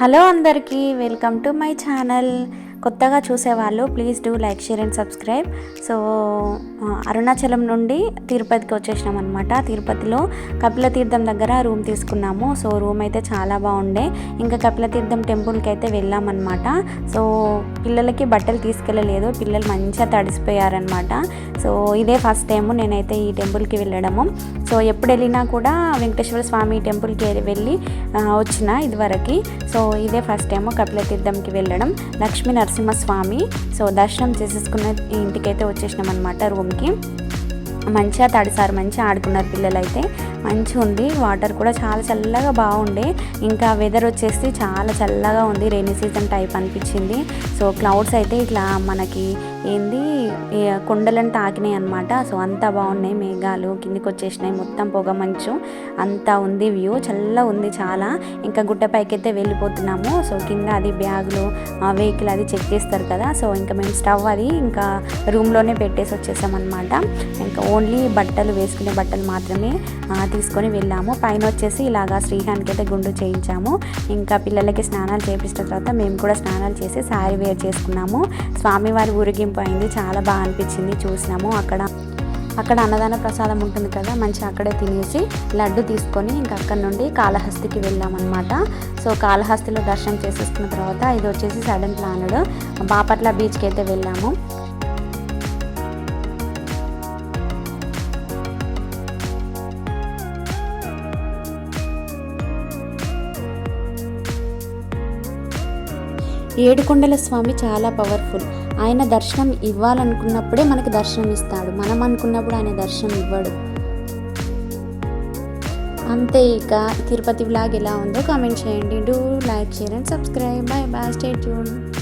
Hello అందరికీ welcome to my channel. కొత్తగా చూసేవాళ్ళు please do like share and subscribe so Arunachalam నుండి తిరుపతికి వచ్చేసినాం అనమాట తిరుపతిలో కపిలతీర్థం దగ్గర రూమ్ తీసుకున్నాము. సో రూమ్ అయితే చాలా బాగుండే. ఇంకా కపిలతీర్థం టెంపుల్కి అయితే వెళ్ళామన్నమాట. సో పిల్లలకి బట్టలు తీసుకెళ్ళలేదు. పిల్లలు మంచిగా తడిసిపోయారనమాట సో ఇదే ఫస్ట్ టైము నేనైతే ఈ టెంపుల్కి వెళ్ళడము. సో ఎప్పుడు వెళ్ళినా కూడా వెంకటేశ్వర స్వామి టెంపుల్కి వెళ్ళి వచ్చిన ఇదివరకు. సో ఇదే ఫస్ట్ టైము కపిలతీర్థంకి వెళ్ళడం. లక్ష్మీ నరసింహస్వామి. సో దర్శనం చేసేసుకున్న ఇంటికైతే వచ్చేసినాం అనమాట రూమ్కి. మంచిగా తడిసారు మంచిగా ఆడుకున్నారు పిల్లలు అయితే మంచిగా ఉంది వాటర్ కూడా చాలా చల్లగా బాగుండే. ఇంకా వెదర్ వచ్చేసి చాలా చల్లగా ఉంది రెయినీ సీజన్ టైప్ అనిపించింది. సో క్లౌడ్స్ అయితే ఇట్లా మనకి ఏంది కొండలను తాకినాయి అనమాట సో అంతా బాగున్నాయి మేఘాలు కిందికి వచ్చేసినాయి మొత్తం పొగ మంచు. అంతా ఉంది వ్యూ చల్ల ఉంది చాలా. ఇంకా గుట్టపైకి అయితే వెళ్ళిపోతున్నాము. సో కింద అది బ్యాగులు వెహికల్ అది చెక్ చేస్తారు కదా. సో ఇంకా మేము స్టవ్ అది ఇంకా రూమ్లోనే పెట్టేసి వచ్చేసాం అనమాట ఇంకా ఓన్లీ బట్టలు వేసుకునే బట్టలు మాత్రమే తీసుకొని వెళ్ళాము. పైన వచ్చేసి ఇలాగా శ్రీహాన్కి అయితే గుండు చేయించాము. ఇంకా పిల్లలకి స్నానాలు చేపించిన తర్వాత మేము కూడా స్నానాలు చేసి శారీ వేర్ చేసుకున్నాము. స్వామివారి ఊరిగింపు అయింది. చాలా బాగా అనిపించింది. చూసినాము. అక్కడ అక్కడ అన్నదాన ప్రసాదం ఉంటుంది కదా మంచిగా అక్కడే తినేసి లడ్డు తీసుకొని ఇంకా అక్కడ నుండి కాళహస్తికి వెళ్ళామన్నమాట. సో కాళహస్తిలో దర్శనం చేసేసుకున్న తర్వాత ఇది వచ్చేసి సడన్ ప్లానుడు బాపట్ల బీచ్కి అయితే వెళ్ళాము. ఏడుకొండల స్వామి చాలా పవర్ఫుల్. ఆయన దర్శనం ఇవ్వాలనుకున్నప్పుడే మనకి దర్శనం ఇస్తాడు. మనం అనుకున్నప్పుడు ఆయన దర్శనం ఇవ్వడు. అంతే ఇక తిరుపతి బ్లాగ్ ఎలా ఉందో కామెంట్ చేయండి. Do like share and subscribe bye bye stay tune